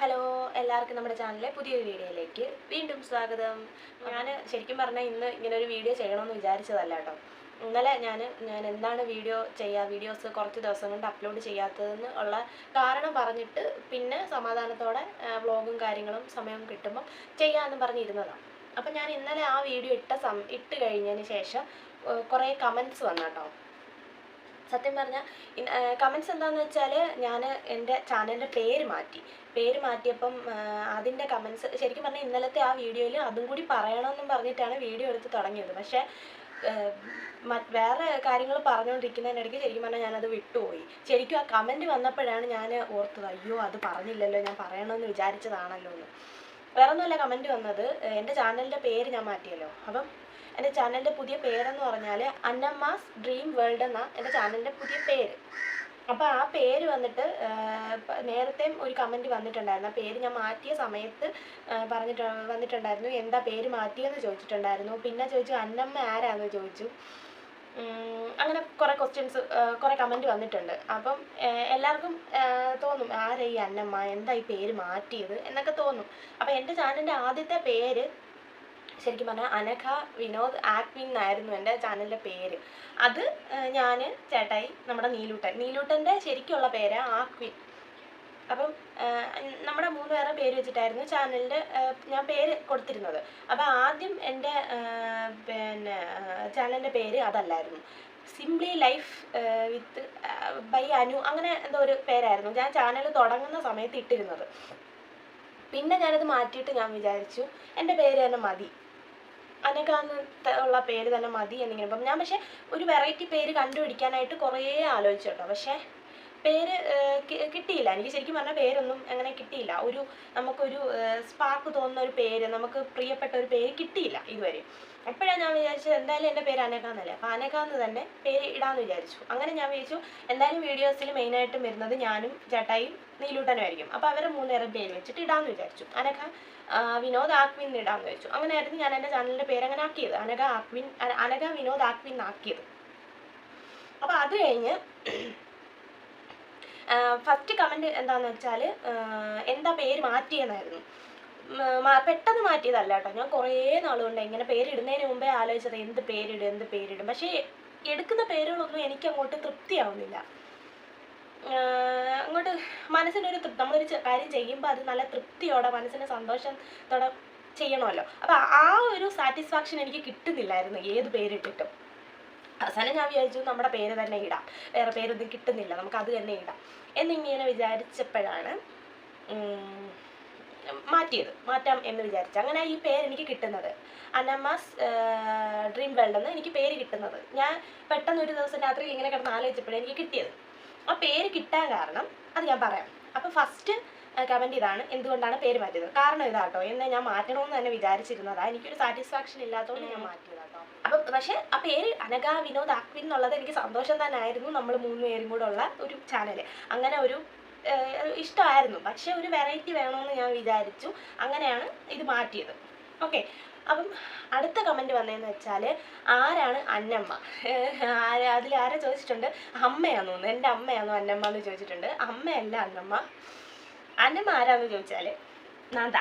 Hello എല്ലാവർക്കും നമ്മുടെ ചാനലിലെ പുതിയൊരു വീഡിയോയിലേക്ക് വീണ്ടും സ്വാഗതം. ഞാൻ ശരിക്കും പറഞ്ഞാൽ ഇന്ന് ഇങ്ങനെ ഒരു വീഡിയോ ചെയ്യണമെന്ന് വിചാരിച്ചതല്ല കേട്ടോ. ഇന്നലെ ഞാൻ ഞാൻ എന്താണ് വീഡിയോ ചെയ്യുക വീഡിയോസ് കുറച്ച് ദിവസം കൊണ്ട് അപ്ലോഡ് ചെയ്യാത്തതെന്ന് ഉള്ള കാരണം പറഞ്ഞിട്ട് പിന്നെ സമാധാനത്തോടെ വ്ളോഗും കാര്യങ്ങളും സമയം കിട്ടുമ്പം ചെയ്യാമെന്ന് പറഞ്ഞിരുന്നതാണ് അപ്പം ഞാൻ ഇന്നലെ ആ വീഡിയോ ഇട്ട സം ഇട്ട് കഴിഞ്ഞതിന് ശേഷം കുറേ കമന്റ്സ് വന്നു കേട്ടോ സത്യം പറഞ്ഞാൽ കമൻസ് എന്താണെന്ന് വെച്ചാൽ ഞാൻ എന്റെ ചാനലിന്റെ പേര് മാറ്റി. പേര് മാറ്റിയപ്പം അതിന്റെ കമൻസ് ശരിക്കും പറഞ്ഞാൽ ഇന്നലത്തെ ആ വീഡിയോയിൽ അതും കൂടി പറയണമെന്നും പറഞ്ഞിട്ടാണ് വീഡിയോ എടുത്ത് തുടങ്ങിയത്. പക്ഷേ വേറെ കാര്യങ്ങൾ പറഞ്ഞുകൊണ്ടിരിക്കുന്നതിനിടയ്ക്ക് ശരിക്കും പറഞ്ഞാൽ ഞാനത് വിട്ടുപോയി. ശരിക്കും ആ കമന്റ് വന്നപ്പോഴാണ് ഞാൻ ഓർത്തത് അയ്യോ അത് പറഞ്ഞില്ലല്ലോ ഞാൻ പറയണമെന്ന് വിചാരിച്ചതാണല്ലോ എന്ന് വേറെ ഒന്നുമല്ല കമന്റ് വന്നത് എന്റെ ചാനലിന്റെ പേര് ഞാൻ മാറ്റിയല്ലോ. അപ്പം എന്റെ ചാനലിന്റെ പുതിയ പേരെന്ന് പറഞ്ഞാൽ അന്നമ്മാസ് ഡ്രീം വേൾഡ് എന്ന എന്റെ ചാനലിന്റെ പുതിയ പേര്. അപ്പോൾ ആ പേര് വന്നിട്ട് നേരത്തെ ഒരു കമന്റ് വന്നിട്ടുണ്ടായിരുന്നു. ആ പേര് ഞാൻ മാറ്റിയ സമയത്ത് പറഞ്ഞിട്ട് വന്നിട്ടുണ്ടായിരുന്നു. എന്താ പേര് മാറ്റിയെന്ന് ചോദിച്ചിട്ടുണ്ടായിരുന്നു. പിന്നെ ചോദിച്ചു അന്നമ്മ ആരാന്ന് ചോദിച്ചു. അങ്ങനെ കുറേ ക്വസ്റ്റ്യൻസ് കുറേ കമന്റ് വന്നിട്ടുണ്ട്. അപ്പം എല്ലാവർക്കും തോന്നും ആരാ ഈ അന്നമ്മ? എന്താ ഈ പേര് മാറ്റിയത്? എന്നൊക്കെ തോന്നും. അപ്പോൾ എന്റെ ചാനലിന്റെ ആദ്യത്തെ പേര് ശരിക്കും പറഞ്ഞാൽ അനഘ വിനോദ് ആക്വിൻ എന്നായിരുന്നു എന്റെ ചാനലിന്റെ പേര്. അത് ഞാൻ ചേട്ടായി നമ്മുടെ നീലൂട്ടൻ. നീലൂട്ടന്റെ ശരിക്കുള്ള പേര് ആക്വിൻ. അപ്പം നമ്മുടെ മൂന്ന് പേരുടെ പേര് വെച്ചിട്ടായിരുന്നു ചാനലിന്റെ ഞാൻ പേര് കൊടുത്തിരുന്നത്. അപ്പോൾ ആദ്യം എന്റെ പിന്നെ ചാനലിന്റെ പേര് അതല്ലായിരുന്നു. Simply life with by Anu അങ്ങനെ എന്തോ ഒരു പേരായിരുന്നു. ഞാൻ ചാനൽ തുടങ്ങുന്ന സമയത്ത് ഇട്ടിരുന്നത്. പിന്നെ ഞാനത് മാറ്റിയിട്ട് ഞാൻ വിചാരിച്ചു എന്റെ പേര് തന്നെ മതി. അനഘാന്ന് ത- ഉള്ള പേര് തന്നെ മതി എന്നിങ്ങനെ. അപ്പം ഞാൻ പക്ഷേ ഒരു വെറൈറ്റി പേര് കണ്ടുപിടിക്കാനായിട്ട് കുറേ ആലോചിച്ചു കേട്ടോ. പക്ഷേ പേര് കിട്ടിയില്ല. എനിക്ക് ശരിക്കും പറഞ്ഞാൽ പേരൊന്നും അങ്ങനെ കിട്ടിയില്ല. ഒരു നമുക്കൊരു സ്പാർക്ക് തോന്നുന്ന ഒരു പേര് നമുക്ക് പ്രിയപ്പെട്ട ഒരു പേര് കിട്ടിയില്ല ഇതുവരെ. അപ്പോഴാണ് ഞാൻ വിചാരിച്ചത് എന്തായാലും എന്റെ പേര് അനക എന്നല്ലേ അപ്പോൾ എന്ന് തന്നെ പേര് ഇടാമെന്ന് വിചാരിച്ചു. അങ്ങനെ ഞാൻ വിചാരിച്ചു എന്തായാലും വീഡിയോസിൽ മെയിനായിട്ടും വരുന്നത് ഞാനും ചേട്ടായും നീലൂട്ടനും ആയിരിക്കും. അപ്പോൾ അവരുടെ മൂന്നേരം പേര് വെച്ചിട്ട് ഇടാമെന്ന് വിചാരിച്ചു. അനക വിനോദ് ആക്വിൻ ഇടാമെന്ന് വെച്ചു അങ്ങനെയായിരുന്നു ഞാൻ എന്റെ ചാനലിന്റെ പേര് അങ്ങനെ ആക്കിയത്. അനക ആക്വിൻ അനക വിനോദ് ആക്വിൻ ആക്കിയത് അപ്പോൾ അത് കഴിഞ്ഞ് ഫസ്റ്റ് കമന്റ് എന്താന്ന് വെച്ചാൽ എന്താ പേര് മാറ്റിയെന്നായിരുന്നു. പെട്ടെന്ന് മാറ്റിയതല്ല കേട്ടോ. ഞാൻ കുറേ നാളുകൊണ്ട് ഇങ്ങനെ പേരിടുന്നതിന് മുമ്പേ ആലോചിച്ചത് എന്ത് പേരിടും എന്ത് പേരിടും. പക്ഷേ എടുക്കുന്ന പേരുകളൊന്നും എനിക്ക് അങ്ങോട്ട് തൃപ്തിയാവുന്നില്ല അങ്ങോട്ട് മനസ്സിനൊരു തൃപ്തി നമ്മളൊരു കാര്യം ചെയ്യുമ്പോൾ അത് നല്ല തൃപ്തിയോടെ മനസ്സിന് സന്തോഷത്തോടെ ചെയ്യണമല്ലോ. അപ്പോൾ ആ ഒരു സാറ്റിസ്ഫാക്ഷൻ എനിക്ക് കിട്ടുന്നില്ലായിരുന്നു ഏത് പേരിട്ടിട്ടും. അവസാനം ഞാൻ വിചാരിച്ചു നമ്മുടെ പേര് തന്നെ ഇടാം. വേറെ പേരൊന്നും കിട്ടുന്നില്ല. നമുക്ക് അത് തന്നെ ഇടാം. എന്നിങ്ങനെ വിചാരിച്ചപ്പോഴാണ് മാറ്റിയത്. മാറ്റാം എന്ന് വിചാരിച്ചു. അങ്ങനെ ഈ പേര് എനിക്ക് കിട്ടുന്നത് അനമാസ് ഡ്രീം വേൾഡ് എന്ന് എനിക്ക് പേര് കിട്ടുന്നത്. ഞാൻ പെട്ടെന്ന് ഒരു ദിവസം രാത്രി ഇങ്ങനെ കിടന്ന് ആലോചിച്ചപ്പോഴേ എനിക്ക് കിട്ടിയത്. ആ പേര് കിട്ടാൻ കാരണം അത് ഞാൻ പറയാം. അപ്പോൾ ഫസ്റ്റ് കമന്റ് ഇതാണ് എന്തുകൊണ്ടാണ് പേര് മാറ്റിയത്. കാരണം ഇതാട്ടോ. എന്നെ ഞാൻ മാറ്റണമെന്ന് തന്നെ വിചാരിച്ചിരുന്നതാ. എനിക്കൊരു സാറ്റിസ്ഫാക്ഷൻ ഇല്ലാത്തതുകൊണ്ട് ഞാൻ മാറ്റിയതാട്ടോ. അപ്പം പക്ഷേ ആ പേര് അനഘ വിനോദ് ആക്വിൻ എന്നുള്ളത് എനിക്ക് സന്തോഷം തന്നെ ആയിരുന്നു നമ്മൾ മൂന്ന് പേരും കൂടെ ഉള്ള ഒരു ചാനൽ അങ്ങനെ ഒരു ഇഷ്ടമായിരുന്നു. പക്ഷേ ഒരു വെറൈറ്റി വേണമെന്ന് ഞാൻ വിചാരിച്ചു. അങ്ങനെയാണ് ഇത് മാറ്റിയത്. ഓക്കെ അപ്പം അടുത്ത കമന്റ് വന്നതെന്ന് വെച്ചാൽ ആരാണ് അന്നമ്മ? ആരാ അതിൽ ആരാ ചോദിച്ചിട്ടുണ്ട്? അമ്മയാണെന്ന് തോന്നുന്നു. എന്റെ അമ്മയാണോ അന്നമ്മ എന്ന് ചോദിച്ചിട്ടുണ്ട്. അമ്മയല്ല അന്നമ്മ. അന്നമ്മ ആരാന്ന് ചോദിച്ചാൽ നന്ദ.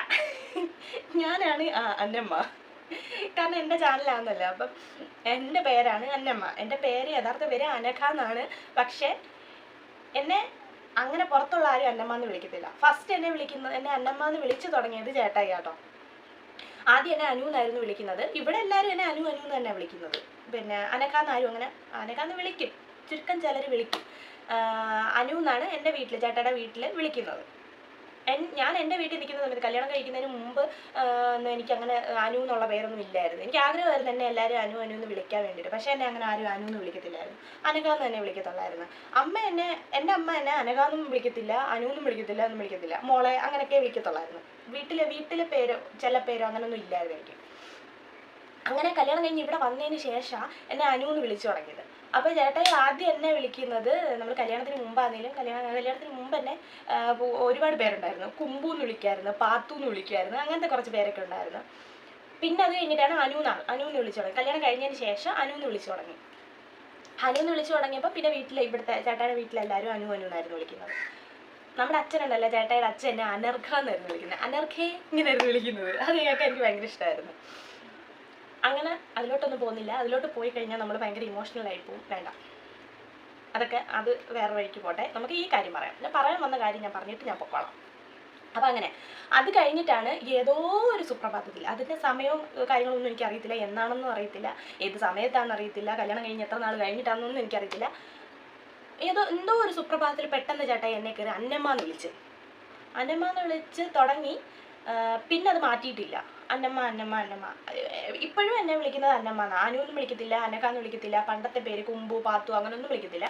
ഞാനാണ് അന്നമ്മ. കാരണം എന്റെ ചാനലാണെന്നല്ലോ അപ്പം എന്റെ പേരാണ് അന്നമ്മ. എന്റെ പേര് യഥാർത്ഥ പേര് അനഘ എന്നാണ്. പക്ഷേ എന്നെ അങ്ങനെ പുറത്തുള്ള ആരും അന്നമ്മ എന്ന് വിളിക്കത്തില്ല. ഫസ്റ്റ് എന്നെ വിളിക്കുന്നത് എന്നെ അന്നമ്മ എന്ന് വിളിച്ചു തുടങ്ങിയത് ചേട്ടായി കേട്ടോ. ആദ്യം എന്നെ അനു എന്നായിരുന്നു വിളിക്കുന്നത്. ഇവിടെ എല്ലാവരും എന്നെ അനു അനു എന്ന് തന്നെ വിളിക്കുന്നത്. പിന്നെ അനഘ എന്നാരും അങ്ങനെ അനഘ എന്ന് വിളിക്കും. ചുരുക്കം ചിലർ വിളിക്കും. അനു എന്നാണ് എന്റെ വീട്ടിൽ ചേട്ടയുടെ വീട്ടിൽ വിളിക്കുന്നത്. ഞാൻ എന്റെ വീട്ടിൽ നിൽക്കുന്ന സമയത്ത് കല്യാണം കഴിക്കുന്നതിന് മുമ്പ് എനിക്ക് അങ്ങനെ അനു എന്നുള്ള പേരൊന്നും ഇല്ലായിരുന്നു. എനിക്ക് ആഗ്രഹമായിരുന്നു എന്നെ എല്ലാവരും അനു അനു എന്ന് വിളിക്കാൻ വേണ്ടിയിട്ട്. പക്ഷേ എന്നെ അങ്ങനെ ആരും അനു എന്ന് വിളിക്കത്തില്ലായിരുന്നു. അനക എന്ന് തന്നെ വിളിക്കത്തുള്ളായിരുന്നു. അമ്മ എന്നെ എന്റെ അമ്മ എന്നെ അനഘ എന്നും വിളിക്കത്തില്ല അനു എന്നും വിളിക്കത്തില്ല എന്നും വിളിക്കത്തില്ല. മോളെ അങ്ങനെയൊക്കെ വിളിക്കത്തുള്ളായിരുന്നു. വീട്ടിലെ വീട്ടിലെ പേരോ ചില പേരോ അങ്ങനെയൊന്നും ഇല്ലായിരുന്നു എനിക്ക്. അങ്ങനെ കല്യാണം കഴിഞ്ഞ് ഇവിടെ വന്നതിന് ശേഷം എന്നെ അനു എന്ന് വിളിച്ചു തുടങ്ങിയത്. അപ്പോൾ ചേട്ടൻ ആദ്യം എന്നെ വിളിക്കുന്നത് നമ്മൾ കല്യാണത്തിന് മുമ്പാണെങ്കിലും കല്യാണ കല്യാണത്തിന് മുമ്പ് തന്നെ ഒരുപാട് പേരുണ്ടായിരുന്നു. കുമ്പു എന്ന് വിളിക്കായിരുന്നു പാത്തു എന്ന് വിളിക്കുമായിരുന്നു അങ്ങനത്തെ കുറച്ച് പേരൊക്കെ ഉണ്ടായിരുന്നു. പിന്നെ അത് കഴിഞ്ഞിട്ടാണ് അനു എന്ന് വിളിച്ചു തുടങ്ങി. കല്യാണം കഴിഞ്ഞതിന് ശേഷം അനു എന്ന് വിളിച്ചു തുടങ്ങി. അനു എന്ന് വിളിച്ചു തുടങ്ങിയപ്പോൾ പിന്നെ വീട്ടിൽ ഇവിടുത്തെ ചേട്ടായുടെ വീട്ടിലെല്ലാവരും അനു അനു എന്നായിരുന്നു വിളിക്കുന്നത്. നമ്മുടെ അച്ഛനുണ്ടല്ലോ ചേട്ടായുടെ അച്ഛൻ എന്നെ അനർഘ എന്നായിരുന്നു വിളിക്കുന്നത്. അനർഘേ ഇങ്ങനെയായിരുന്നു വിളിക്കുന്നത്. അത് കേൾക്കാൻ എനിക്ക് ഭയങ്കര ഇഷ്ടമായിരുന്നു അങ്ങനെ അതിലോട്ടൊന്നും പോകുന്നില്ല. അതിലോട്ട് പോയി കഴിഞ്ഞാൽ നമ്മൾ ഭയങ്കര ആയി പോകും വേണ്ട. അതൊക്കെ അത് വേറെ വഴിക്ക് പോട്ടെ. നമുക്ക് ഈ കാര്യം പറയാം. ഞാൻ പറയാൻ വന്ന കാര്യം ഞാൻ പറഞ്ഞിട്ട് ഞാൻ പൊക്കോളാം. അപ്പം അങ്ങനെ. അത് കഴിഞ്ഞിട്ടാണ് ഏതോ ഒരു സുപ്രഭാതത്തിൽ അതിന്റെ സമയവും കാര്യങ്ങളും കാര്യങ്ങളൊന്നും എനിക്ക് അറിയത്തില്ല എന്നാണെന്നും അറിയത്തില്ല. ഏത് സമയത്താണെന്ന് അറിയത്തില്ല. കല്യാണം കഴിഞ്ഞ് എത്ര നാൾ കഴിഞ്ഞിട്ടാണെന്നൊന്നും എനിക്കറിയത്തില്ല. ഏതോ എന്തോ ഒരു സുപ്രഭാതത്തിൽ പെട്ടെന്ന് ചേട്ടാ എന്നെ കയറി അന്നമ്മ എന്ന് വിളിച്ച്. അന്നമ്മ എന്ന് വിളിച്ച് തുടങ്ങി പിന്നെ അത് മാറ്റിയിട്ടില്ല. അന്നമ്മ അന്നമ്മ അന്നമ്മ. ഇപ്പോഴും എന്നെ വിളിക്കുന്നത് അന്നമ്മ എന്നാണ് അനുവൊന്നും വിളിക്കത്തില്ല അനക്കാന്ന് വിളിക്കത്തില്ല പണ്ടത്തെ പേര് കുമ്പു പാത്തു അങ്ങനെയൊന്നും വിളിക്കത്തില്ല.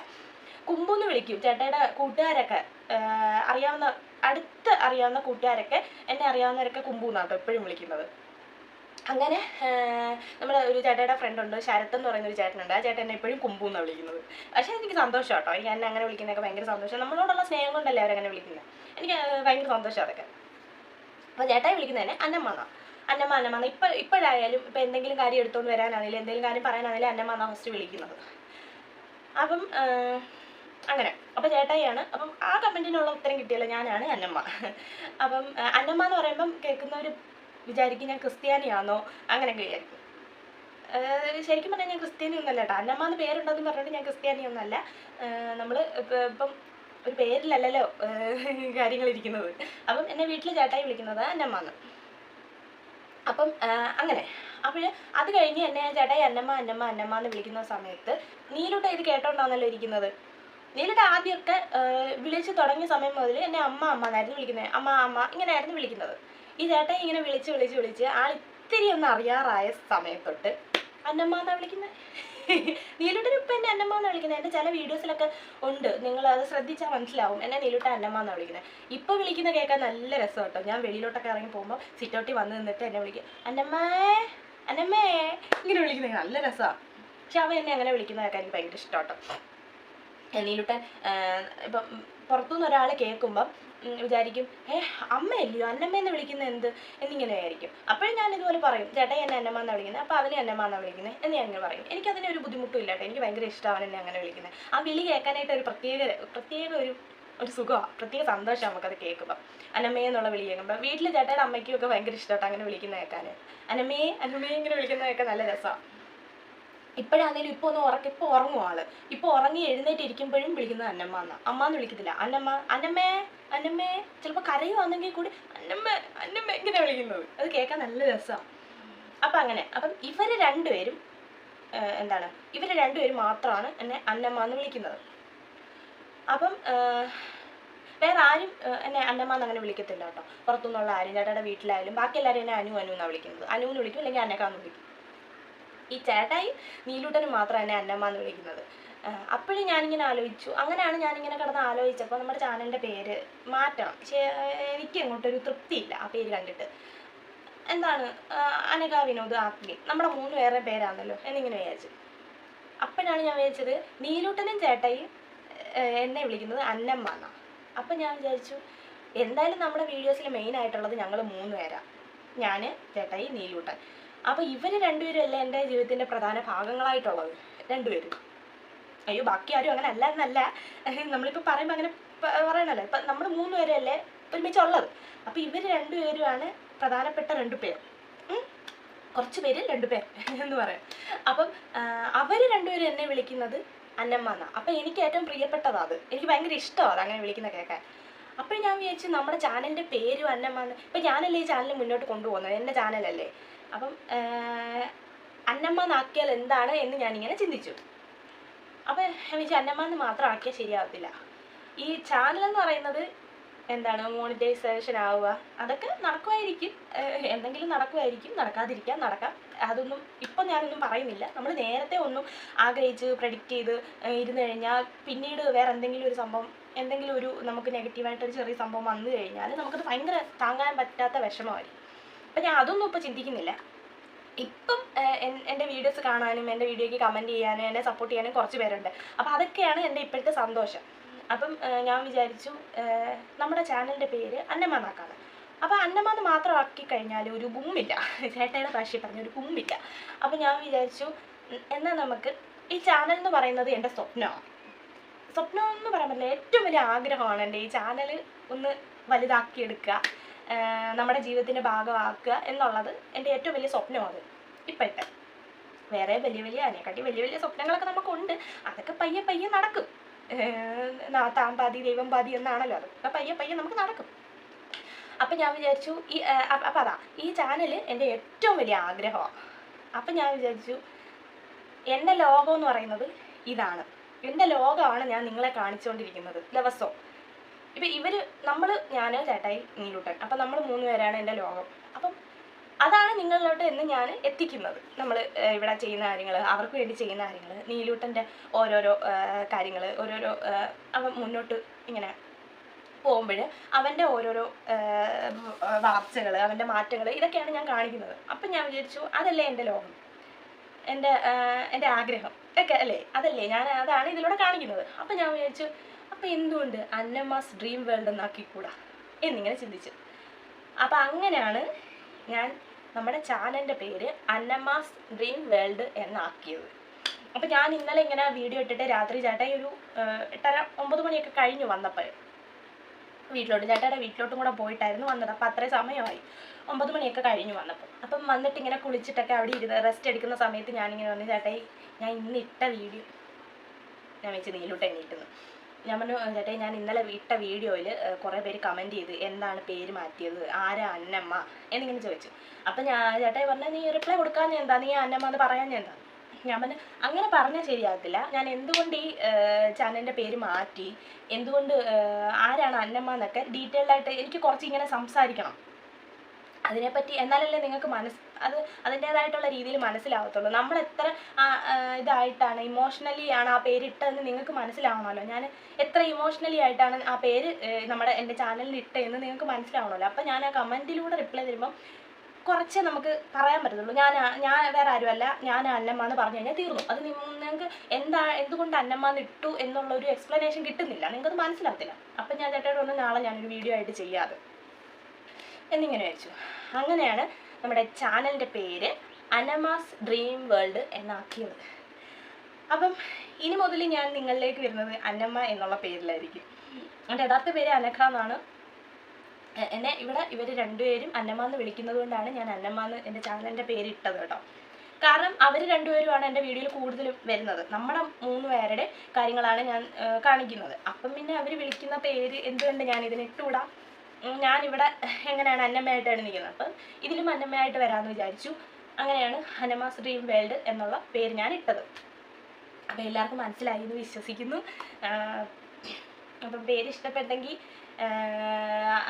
കുമ്പു എന്ന് വിളിക്കും ചേട്ടയുടെ കൂട്ടുകാരൊക്കെ. അറിയാവുന്ന അടുത്ത് അറിയാവുന്ന കൂട്ടുകാരൊക്കെ എന്നെ അറിയാവുന്നവരൊക്കെ കുമ്പു എന്നാണ് എപ്പോഴും വിളിക്കുന്നത്. അങ്ങനെ നമ്മുടെ ഒരു ചേട്ടയുടെ ഫ്രണ്ട് ഉണ്ട് ശരത്ത് എന്ന് പറയുന്ന ഒരു ചേട്ടനുണ്ട്. ആ ചേട്ടൻ എന്നെ എപ്പോഴും കുമ്പു എന്നാണ് വിളിക്കുന്നത്. പക്ഷേ എനിക്ക് സന്തോഷം കേട്ടോ. എനിക്ക് എന്നെ അങ്ങനെ വിളിക്കുന്നതൊക്കെ ഭയങ്കര സന്തോഷം. നമ്മളോടുള്ള സ്നേഹം കൊണ്ടല്ലേ അവരങ്ങനെ വിളിക്കുന്നത് എനിക്ക് ഭയങ്കര സന്തോഷം അതൊക്കെ. അപ്പോൾ ചേട്ടായി വിളിക്കുന്നതന്നെ അന്നമ്മ എന്നാ. അന്നമ്മ അന്നമ്മ ഇപ്പം ഇപ്പോഴായാലും ഇപ്പം എന്തെങ്കിലും കാര്യം എടുത്തുകൊണ്ട് വരാനാണെങ്കിലും എന്തെങ്കിലും കാര്യം പറയാനാണെങ്കിലും അന്നമ്മ എന്നാ ഫസ്റ്റ് വിളിക്കുന്നത്. അപ്പം അങ്ങനെ. അപ്പോൾ ചേട്ടായിയാണ്. അപ്പം ആ കമന്റിനുള്ള ഉത്തരം കിട്ടിയല്ലോ ഞാനാണ് അന്നമ്മ. അപ്പം അന്നമ്മ എന്ന് പറയുമ്പം കേൾക്കുന്നവർ വിചാരിക്കും ഞാൻ ക്രിസ്ത്യാനിയാണോ അങ്ങനെയൊക്കെ വിചാരിക്കും. ശരിക്കും പറഞ്ഞാൽ ഞാൻ ക്രിസ്ത്യാനി ഒന്നല്ല കേട്ടോ. അന്നമ്മ എന്ന് പേരുണ്ടെന്ന് പറഞ്ഞിട്ട് ഞാൻ ക്രിസ്ത്യാനി ഒന്നല്ല നമ്മൾ ഇപ്പം ഒരു പേരിലല്ലല്ലോ കാര്യങ്ങൾ ഇരിക്കുന്നത്. അപ്പം എന്നെ വീട്ടിൽ ചേട്ടായി വിളിക്കുന്നത് അന്നമ്മ എന്ന്. അപ്പം അങ്ങനെ. അപ്പോൾ അത് കഴിഞ്ഞ് എന്നെ ചേട്ടായി അന്നമ്മ അന്നമ്മ അന്നമ്മ എന്ന് വിളിക്കുന്ന സമയത്ത് നീലുട്ട ഇത് കേട്ടോണ്ടാണല്ലോ ഇരിക്കുന്നത്? നീലുട്ട ആദ്യമൊക്കെ വിളിച്ച് തുടങ്ങിയ സമയം മുതൽ എന്നെ അമ്മ അമ്മ എന്നായിരുന്നു വിളിക്കുന്നത്. അമ്മ അമ്മ ഇങ്ങനെയായിരുന്നു വിളിക്കുന്നത്. ഈ ചേട്ടായി ഇങ്ങനെ വിളിച്ച് വിളിച്ച് വിളിച്ച് ആൾ ഇത്തിരി ഒന്ന് അറിയാറായ സമയത്തൊട്ട് അന്നമ്മ എന്നാണ് വിളിക്കുന്നത് നീലുട്ടൻ ഇപ്പം എന്നെ അന്നമ്മ എന്ന് വിളിക്കുന്നത് എന്റെ ചില വീഡിയോസിലൊക്കെ ഉണ്ട്. നിങ്ങൾ അത് ശ്രദ്ധിച്ചാൽ മനസ്സിലാവും. എന്നെ നീലുട്ട അന്നമ്മ എന്ന് വിളിക്കുന്നത് ഇപ്പോൾ വിളിക്കുന്ന കേൾക്കാൻ നല്ല രസം കേട്ടോ. ഞാൻ വെളിയിലോട്ടൊക്കെ ഇറങ്ങി പോകുമ്പോൾ സിറ്റൗട്ടി വന്ന് നിന്നിട്ട് എന്നെ വിളിക്കും. അന്നമ്മേ അന്നമ്മേ. ഇങ്ങനെ വിളിക്കുന്നത് നല്ല രസമാണ് പക്ഷെ അവൻ എന്നെ അങ്ങനെ വിളിക്കുന്ന കേൾക്കാൻ എനിക്ക് ഭയങ്കര ഇഷ്ടം കേട്ടോ. നീലുട്ടൻ ഇപ്പം പുറത്തുനിന്ന് ഒരാൾ കേൾക്കുമ്പം വിചാരിക്കും ഏ അമ്മയല്ലയോ? അന്നമ്മയെന്ന് വിളിക്കുന്നത് എന്ത്? എന്നിങ്ങനെ ആയിരിക്കും അപ്പോഴും ഞാൻ ഇതുപോലെ പറയും ചേട്ടായി എന്നെ അന്നമ്മ എന്നാണ് വിളിക്കുന്നത് അപ്പോൾ അവനെ അന്നമ്മ എന്നാണ് വിളിക്കുന്നത് എന്ന് ഞാൻ അങ്ങനെ പറയും. എനിക്ക് എനിക്കതിന് ഒരു ബുദ്ധിമുട്ടും ഇല്ല കേട്ടോ. എനിക്ക് ഭയങ്കര ഇഷ്ടമാണ് എന്നെ അങ്ങനെ വിളിക്കുന്നത് ആ വിളി കേൾക്കാനായിട്ട് ഒരു പ്രത്യേക പ്രത്യേക ഒരു ഒരു സുഖമാണ് പ്രത്യേക സന്തോഷം നമുക്കത് കേൾക്കുമ്പോൾ അന്നമ്മേ എന്നുള്ള വിളി കേൾക്കുമ്പോൾ വീട്ടിൽ ചേട്ടയുടെ അമ്മയ്ക്കും ഒക്കെ ഭയങ്കര ഇഷ്ടമാട്ടോ അങ്ങനെ വിളിക്കുന്ന കേൾക്കാൻ അന്നമ്മേ അന്നമ്മേ ഇങ്ങനെ വിളിക്കുന്നതൊക്കെ നല്ല രസമാണ് ഇപ്പോഴാണെങ്കിലും ഇപ്പോൾ ഒന്ന് ഉറക്ക ഇപ്പോൾ ഉറങ്ങും ആൾ. ഇപ്പോൾ ഉറങ്ങി എഴുന്നേറ്റ് ഇരിക്കുമ്പോഴും വിളിക്കുന്നത് അന്നമ്മ എന്ന്. അമ്മ എന്ന് വിളിക്കത്തില്ല. അന്നമ്മ അന്നമ്മേ അന്നമ്മേ. ചിലപ്പോൾ കരയുവാണെങ്കിൽ കൂടി അന്നമ്മ അന്നമ്മ ഇങ്ങനെ വിളിക്കുന്നത്. അത് കേൾക്കാൻ നല്ല രസമാണ് അപ്പം അങ്ങനെ. അപ്പം ഇവർ രണ്ടുപേരും എന്താണ്? ഇവർ രണ്ടുപേരും മാത്രമാണ് എന്നെ അന്നമ്മ എന്ന് വിളിക്കുന്നത്. അപ്പം വേറെ ആരും എന്നെ അന്നമ്മ അങ്ങനെ വിളിക്കത്തില്ല കേട്ടോ. പുറത്തുനിന്നുള്ള ആരും ചേട്ടയുടെ വീട്ടിലായാലും ബാക്കി എല്ലാവരും എന്നെ അനു അനു എന്നാണ് വിളിക്കുന്നത്. എന്ന് വിളിക്കും അല്ലെങ്കിൽ അന്നക്കാന്ന് വിളിക്കും. ഈ ചേട്ടായി നീലൂട്ടനും മാത്രം എന്നെ അന്നമ്മ എന്ന് വിളിക്കുന്നത് അപ്പോഴും ഞാനിങ്ങനെ ആലോചിച്ചു. അങ്ങനെയാണ് ഞാനിങ്ങനെ കിടന്ന് ആലോചിച്ചപ്പോൾ നമ്മുടെ ചാനലിന്റെ പേര് മാറ്റണം. പക്ഷേ എനിക്ക് അങ്ങോട്ടൊരു തൃപ്തിയില്ല ആ പേര് കണ്ടിട്ട്. എന്താണ്? അനക വിനോദ് ആത്മി നമ്മുടെ മൂന്ന് പേരുടെ പേരാണല്ലോ എന്നിങ്ങനെ വിചാരിച്ചു. അപ്പോഴാണ് ഞാൻ വിചാരിച്ചത് നീലൂട്ടനും ചേട്ടായി എന്നെ വിളിക്കുന്നത് അന്നമ്മ എന്നാണ് അപ്പം ഞാൻ വിചാരിച്ചു എന്തായാലും നമ്മുടെ വീഡിയോസിൽ മെയിൻ ആയിട്ടുള്ളത് ഞങ്ങൾ മൂന്ന് പേരാണ് ഞാൻ ചേട്ടായി നീലൂട്ടൻ. അപ്പോൾ ഇവർ രണ്ടുപേരും അല്ലേ എന്റെ ജീവിതത്തിന്റെ പ്രധാന ഭാഗങ്ങളായിട്ടുള്ളത്? രണ്ടുപേരും. അയ്യോ ബാക്കി ആരും അങ്ങനെ അല്ല എന്നല്ല. നമ്മളിപ്പോൾ പറയുമ്പോൾ അങ്ങനെ പറയണല്ലോ. ഇപ്പം നമ്മൾ മൂന്ന് പേരല്ലേ ഒരുമിച്ചുള്ളത്. അപ്പോൾ ഇവർ രണ്ടുപേരുമാണ് പ്രധാനപ്പെട്ട രണ്ടു പേർ. കുറച്ച് പേര് രണ്ടു പേർ എന്ന് പറയാം. അപ്പം അവർ രണ്ടുപേരും എന്നെ വിളിക്കുന്നത് അന്നമ്മ എന്നാ. അപ്പം എനിക്ക് ഏറ്റവും പ്രിയപ്പെട്ടതാണ് അത്. എനിക്ക് ഭയങ്കര ഇഷ്ടമാണ് അത് അങ്ങനെ വിളിക്കുന്ന കേൾക്കാൻ അപ്പോൾ ഞാൻ വിചാരിച്ചു നമ്മുടെ ചാനലിന്റെ പേരും അന്നമ്മ എന്ന്. ഇപ്പം ഞാനല്ലേ ഈ ചാനൽ മുന്നോട്ട് കൊണ്ടുപോകുന്നത്? എന്റെ ചാനലല്ലേ. അപ്പം അന്നമ്മ എന്നാക്കിയാൽ എന്താണ് എന്ന് ഞാനിങ്ങനെ ചിന്തിച്ചു. അപ്പോൾ ഞാൻ അന്നമ്മ എന്ന് മാത്രം ആക്കിയാൽ ശരിയാവത്തില്ല. ഈ ചാനൽ എന്ന് പറയുന്നത് എന്താണ്? മോണിറ്റൈസേഷൻ ആവുക. അതൊക്കെ നടക്കുമായിരിക്കും. എന്തെങ്കിലും നടക്കുമായിരിക്കും. നടക്കാതിരിക്കാം നടക്കാം. അതൊന്നും ഇപ്പം ഞാനൊന്നും പറയുന്നില്ല. നമ്മൾ നേരത്തെ ഒന്നും ആഗ്രഹിച്ച് പ്രഡിക്റ്റ് ചെയ്ത് ഇരുന്ന് കഴിഞ്ഞാൽ പിന്നീട് വേറെ എന്തെങ്കിലും ഒരു സംഭവം എന്തെങ്കിലും ഒരു നമുക്ക് നെഗറ്റീവായിട്ടൊരു ചെറിയ സംഭവം വന്നു കഴിഞ്ഞാൽ നമുക്കത് ഭയങ്കര താങ്ങാൻ പറ്റാത്ത വിഷമമായിരിക്കും. അപ്പം ഞാൻ അതൊന്നും ഇപ്പോൾ ചിന്തിക്കുന്നില്ല. ഇപ്പം എന്റെ വീഡിയോസ് കാണാനും എന്റെ വീഡിയോയ്ക്ക് കമന്റ് ചെയ്യാനും എന്നെ സപ്പോർട്ട് ചെയ്യാനും കുറച്ച് പേരുണ്ട്. അപ്പോൾ അതൊക്കെയാണ് എന്റെ ഇപ്പോഴത്തെ സന്തോഷം. അപ്പം ഞാൻ വിചാരിച്ചു നമ്മുടെ ചാനലിന്റെ പേര് അന്നമ്മന്നാക്കാണ് അപ്പോൾ അന്നമാന്ന് മാത്രം ആക്കി കഴിഞ്ഞാൽ ഒരു ബുമ്മില്ല ചേട്ടയുടെ ഭാഷയിൽ പറഞ്ഞ ഒരു ബുമ്മില്ല അപ്പോൾ ഞാൻ വിചാരിച്ചു എന്നാൽ നമുക്ക് ഈ ചാനൽ എന്ന് പറയുന്നത് എന്റെ സ്വപ്നമാണ് സ്വപ്നം എന്ന് പറയാൻ പറ്റില്ല ഏറ്റവും വലിയ ആഗ്രഹമാണ് എന്റെ ഈ ചാനൽ ഒന്ന് വലുതാക്കിയെടുക്കുക. നമ്മുടെ ജീവിതത്തിന്റെ ഭാഗമാക്കുക എന്നുള്ളത് എന്റെ ഏറ്റവും വലിയ സ്വപ്നമാണ് ഇപ്പോഴത്തെ. വേറെ വലിയ വലിയ അതിനെക്കാട്ടി വലിയ വലിയ സ്വപ്നങ്ങളൊക്കെ നമുക്കുണ്ട്. അതൊക്കെ പയ്യെ പയ്യെ നടക്കും. താമ്പാതി ദൈവം പാതി എന്നാണല്ലോ അതൊക്കെ പയ്യെ പയ്യെ നമുക്ക് നടക്കും. അപ്പം ഞാൻ വിചാരിച്ചു ഈ അപ്പം അതാ ഈ ചാനൽ എന്റെ ഏറ്റവും വലിയ ആഗ്രഹമാണ് അപ്പം ഞാൻ വിചാരിച്ചു എന്റെ ലോകം എന്ന് പറയുന്നത് ഇതാണ്. എന്റെ ലോകമാണ് ഞാൻ നിങ്ങളെ കാണിച്ചുകൊണ്ടിരിക്കുന്നത്. ദിവസവും. ഇപ്പം ഇവർ നമ്മൾ ഞാൻ ചേട്ടായി നീലൂട്ടൻ. അപ്പം നമ്മൾ മൂന്ന് പേരാണ് എന്റെ ലോകം. അപ്പം അതാണ് നിങ്ങളിലോട്ട് എന്ന് ഞാൻ എത്തിക്കുന്നത്. നമ്മൾ ഇവിടെ ചെയ്യുന്ന കാര്യങ്ങൾ അവർക്ക് വേണ്ടി ചെയ്യുന്ന കാര്യങ്ങൾ നീലൂട്ടന്റെ ഓരോരോ കാര്യങ്ങൾ ഓരോരോ അവൻ മുന്നോട്ട് ഇങ്ങനെ പോകുമ്പോൾ അവന്റെ ഓരോരോ വളർച്ചകൾ അവന്റെ മാറ്റങ്ങൾ ഇതൊക്കെയാണ് ഞാൻ കാണിക്കുന്നത്. അപ്പം ഞാൻ വിചാരിച്ചു അതല്ലേ എന്റെ ലോകം. എന്റെ എന്റെ ആഗ്രഹം. ഒക്കെ അല്ലേ? അതല്ലേ ഞാൻ അതാണ് ഇതിലൂടെ കാണിക്കുന്നത്. അപ്പം ഞാൻ വിചാരിച്ചു അപ്പം എന്തുകൊണ്ട് അന്നമ്മാസ് ഡ്രീം വേൾഡ് എന്നാക്കിക്കൂടാ എന്നിങ്ങനെ ചിന്തിച്ചു. അപ്പം അങ്ങനെയാണ് ഞാൻ നമ്മുടെ ചാനലിന്റെ പേര് അന്നമ്മാസ് ഡ്രീം വേൾഡ് എന്നാക്കിയത്. അപ്പം ഞാൻ ഇന്നലെ ഇങ്ങനെ വീഡിയോ ഇട്ടിട്ട് രാത്രി ചേട്ടായി ഒരു എട്ടര ഒമ്പത് മണിയൊക്കെ കഴിഞ്ഞു വന്നപ്പോൾ വീട്ടിലോട്ട്. ചേട്ടയുടെ വീട്ടിലോട്ടും കൂടെ പോയിട്ടായിരുന്നു വന്നത്. അപ്പം അത്രയും സമയമായി. ഒമ്പത് മണിയൊക്കെ കഴിഞ്ഞു വന്നപ്പോൾ അപ്പം വന്നിട്ട് ഇങ്ങനെ കുളിച്ചിട്ടൊക്കെ അവിടെ ഇരുന്ന് റെസ്റ്റ് എടുക്കുന്ന സമയത്ത് ഞാനിങ്ങനെ വന്ന്. ചേട്ടായി ഞാൻ ഇന്ന് ഇട്ട വീഡിയോ ഞാൻ വെച്ച് നീലോട്ട് എണ്ണീട്ടുന്നു ഞാൻ പറഞ്ഞു ഞാൻ ഇന്നലെ ഇട്ട വീഡിയോയിൽ കുറേ പേര് കമന്റ് ചെയ്ത് എന്താണ് പേര് മാറ്റിയത്? ആരാ അന്നമ്മ? എന്നിങ്ങനെ ചോദിച്ചു. അപ്പം ഞാൻ ചേട്ടായി പറഞ്ഞു നീ റിപ്ലൈ കൊടുക്കാൻ എന്താ? നീ അന്നമ്മ എന്ന് പറയാൻ എന്താ? ഞാൻ പറഞ്ഞു അങ്ങനെ പറഞ്ഞാൽ ശരിയാകത്തില്ല. ഞാൻ എന്തുകൊണ്ട് ഈ ചാനലിന്റെ പേര് മാറ്റി? എന്തുകൊണ്ട് ആരാണ് അന്നമ്മ എന്നൊക്കെ ഡീറ്റെയിൽഡ് ആയിട്ട് എനിക്ക് കുറച്ച് ഇങ്ങനെ സംസാരിക്കണം. അതിനെപ്പറ്റി എന്നാലല്ലേ നിങ്ങൾക്ക് മനസ്സ് അത് അതിന്റേതായിട്ടുള്ള രീതിയിൽ മനസ്സിലാവത്തുള്ളൂ. നമ്മൾ എത്ര ഇതായിട്ടാണ് ഇമോഷണലി ആണ് ആ പേര് ഇട്ടതെന്ന് നിങ്ങൾക്ക് മനസ്സിലാവണമല്ലോ. ഞാൻ എത്ര ഇമോഷണലി ആയിട്ടാണ് ആ പേര് നമ്മുടെ എന്റെ ചാനലിൽ ഇട്ടതെന്ന് നിങ്ങൾക്ക് മനസ്സിലാവണമല്ലോ. അപ്പം ഞാൻ ആ കമന്റിലൂടെ റിപ്ലൈ തരുമ്പം കുറച്ചേ നമുക്ക് പറയാൻ പറ്റത്തുള്ളൂ. ഞാൻ ഞാൻ വേറെ ആരുമല്ല ഞാൻ അന്നമ്മ എന്ന് പറഞ്ഞു കഴിഞ്ഞാൽ തീർന്നു. അത് നിങ്ങൾക്ക് എന്താ എന്തുകൊണ്ട് അന്നമ്മ എന്ന് ഇട്ടു എന്നുള്ള ഒരു എക്സ്പ്ലനേഷൻ കിട്ടുന്നില്ല. നിങ്ങൾക്കത് മനസ്സിലാവത്തില്ല. അപ്പം ഞാൻ ചേട്ടനോട് ഒന്ന് നാളെ ഞാനൊരു വീഡിയോ ആയിട്ട് ചെയ്യാതെ എന്നിങ്ങനെ വെച്ചു. അങ്ങനെയാണ് നമ്മുടെ ചാനലിന്റെ പേര് അനമാസ് ഡ്രീം വേൾഡ് എന്നാക്കിയത്. അപ്പം ഇനി മുതൽ ഞാൻ നിങ്ങളിലേക്ക് വരുന്നത് അന്നമ്മ എന്നുള്ള പേരിലായിരിക്കും. എന്റെ യഥാർത്ഥ പേര് അനഖ എന്നാണ്. എന്നെ ഇവിടെ ഇവർ രണ്ടുപേരും അന്നമ്മ എന്ന് വിളിക്കുന്നത് കൊണ്ടാണ് ഞാൻ അന്നമ്മ എന്ന് എന്റെ ചാനലിന്റെ പേര് ഇട്ടത് കേട്ടോ. കാരണം അവർ രണ്ടുപേരുമാണ് എന്റെ വീഡിയോയിൽ കൂടുതലും വരുന്നത്. നമ്മുടെ മൂന്ന് പേരുടെ കാര്യങ്ങളാണ് ഞാൻ കാണിക്കുന്നത്. അപ്പം പിന്നെ അവർ വിളിക്കുന്ന പേര് എന്തുകൊണ്ട് ഞാൻ ഇതിന് ഇട്ടുകൂടാം ഞാനിവിടെ എങ്ങനെയാണ് അന്നമ്മയായിട്ടാണ് നിൽക്കുന്നത്. അപ്പം ഇതിലും അന്നമ്മയായിട്ട് വരാമെന്ന് വിചാരിച്ചു. അങ്ങനെയാണ് ഹനമാസ് ഡ്രീം വേൾഡ് എന്നുള്ള പേര് ഞാൻ ഇട്ടത്. അപ്പോൾ എല്ലാവർക്കും മനസ്സിലായി എന്ന് വിശ്വസിക്കുന്നു. അപ്പം പേര് ഇഷ്ടപ്പെട്ടെങ്കിൽ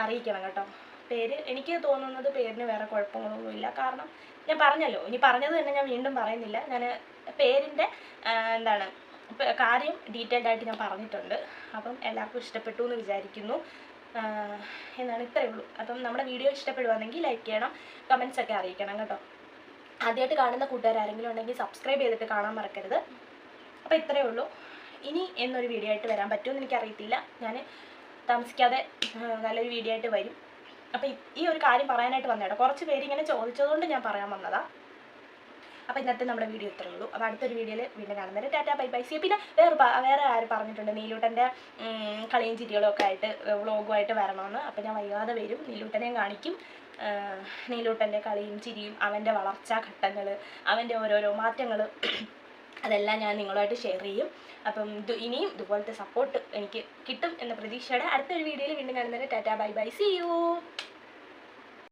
അറിയിക്കണം കേട്ടോ. പേര് എനിക്ക് തോന്നുന്നത് പേരിന് വേറെ കുഴപ്പങ്ങളൊന്നുമില്ല. കാരണം ഞാൻ പറഞ്ഞല്ലോ ഇനി പറഞ്ഞത് തന്നെ ഞാൻ വീണ്ടും പറയുന്നില്ല. ഞാൻ പേരിന്റെ എന്താണ് കാര്യം ഡീറ്റെയിൽഡ് ആയിട്ട് ഞാൻ പറഞ്ഞിട്ടുണ്ട്. അപ്പം എല്ലാവർക്കും ഇഷ്ടപ്പെട്ടു എന്ന് വിചാരിക്കുന്നു. എന്നാണ് ഇത്രയേ ഉള്ളൂ. അപ്പം നമ്മുടെ വീഡിയോ ഇഷ്ടപ്പെടുവാണെങ്കിൽ ലൈക്ക് ചെയ്യണം കമൻസ് ഒക്കെ അറിയിക്കണം കേട്ടോ. ആദ്യമായിട്ട് കാണുന്ന കൂട്ടുകാർ ആരെങ്കിലും ഉണ്ടെങ്കിൽ സബ്സ്ക്രൈബ് ചെയ്തിട്ട് കാണാൻ മറക്കരുത്. അപ്പോൾ ഇത്രയേ ഉള്ളൂ. ഇനി എന്നൊരു വീഡിയോ ആയിട്ട് വരാൻ പറ്റുമെന്ന് എനിക്കറിയത്തില്ല. ഞാൻ താമസിക്കാതെ നല്ലൊരു വീഡിയോ ആയിട്ട് വരും. അപ്പോൾ ഈ ഒരു കാര്യം പറയാനായിട്ട് വന്നേട്ടോ കുറച്ച് പേര് ഇങ്ങനെ ചോദിച്ചതുകൊണ്ട് ഞാൻ പറയാൻ വന്നതാ. അപ്പോൾ ഇന്നത്തെ നമ്മുടെ വീഡിയോ ഇത്രയേ ഉള്ളൂ. അപ്പോൾ അടുത്തൊരു വീഡിയോയിൽ വീണ്ടും കാണുന്നത് ടാറ്റാ ബൈ ബൈ. സി പിന്നെ വേറെ വേറെ ആര് പറഞ്ഞിട്ടുണ്ട്? നീലൂട്ടന്റെ കളിയും ചിരികളും ഒക്കെ ആയിട്ട് വ്ളോഗുമായിട്ട് വരണമെന്ന്. അപ്പോൾ ഞാൻ വൈകാതെ വരും. നീലൂട്ടനെയും കാണിക്കും. നീലൂട്ടന്റെ കളിയും ചിരിയും അവന്റെ വളർച്ചാ ഘട്ടങ്ങൾ അവന്റെ ഓരോരോ മാറ്റങ്ങൾ അതെല്ലാം ഞാൻ നിങ്ങളുമായിട്ട് ഷെയർ ചെയ്യും. അപ്പം ഇത് ഇനിയും ഇതുപോലത്തെ സപ്പോർട്ട് എനിക്ക് കിട്ടും എന്ന പ്രതീക്ഷയോടെ അടുത്തൊരു വീഡിയോയിൽ വീണ്ടും കാണുന്നത് tata bye bye. See you.